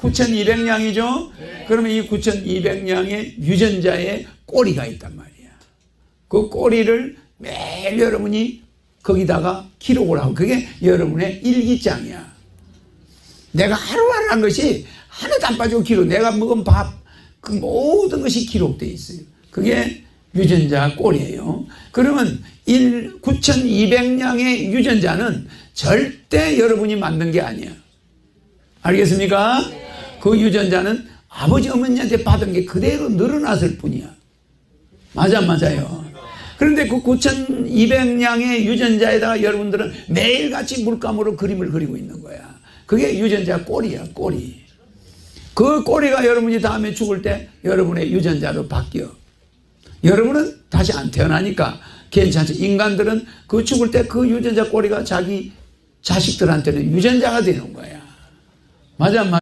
9,200냥이죠? 그러면 이 9,200냥의 유전자에 꼬리가 있단 말이야. 그 꼬리를 매일 여러분이 거기다가 기록을 하고 그게 여러분의 일기장이야. 내가 하루하루 한 것이 하나도 안 빠지고 기록. 내가 먹은 밥, 그 모든 것이 기록되어 있어요. 그게 유전자 꼴이에요. 그러면 1, 9,200량의 유전자는 절대 여러분이 만든 게 아니야. 알겠습니까? 그 유전자는 아버지 어머니한테 받은 게 그대로 늘어났을 뿐이야. 맞아, 안 맞아요. 그런데 그 9,200량의 유전자에다가 여러분들은 매일같이 물감으로 그림을 그리고 있는 거야. 그게 유전자 꼬리야, 꼬리. 그 꼬리가 여러분이 다음에 죽을 때 여러분의 유전자로 바뀌어. 여러분은 다시 안 태어나니까 괜찮죠. 인간들은 그 죽을 때 그 유전자 꼬리가 자기 자식들한테는 유전자가 되는 거야. 맞아, 안 맞아?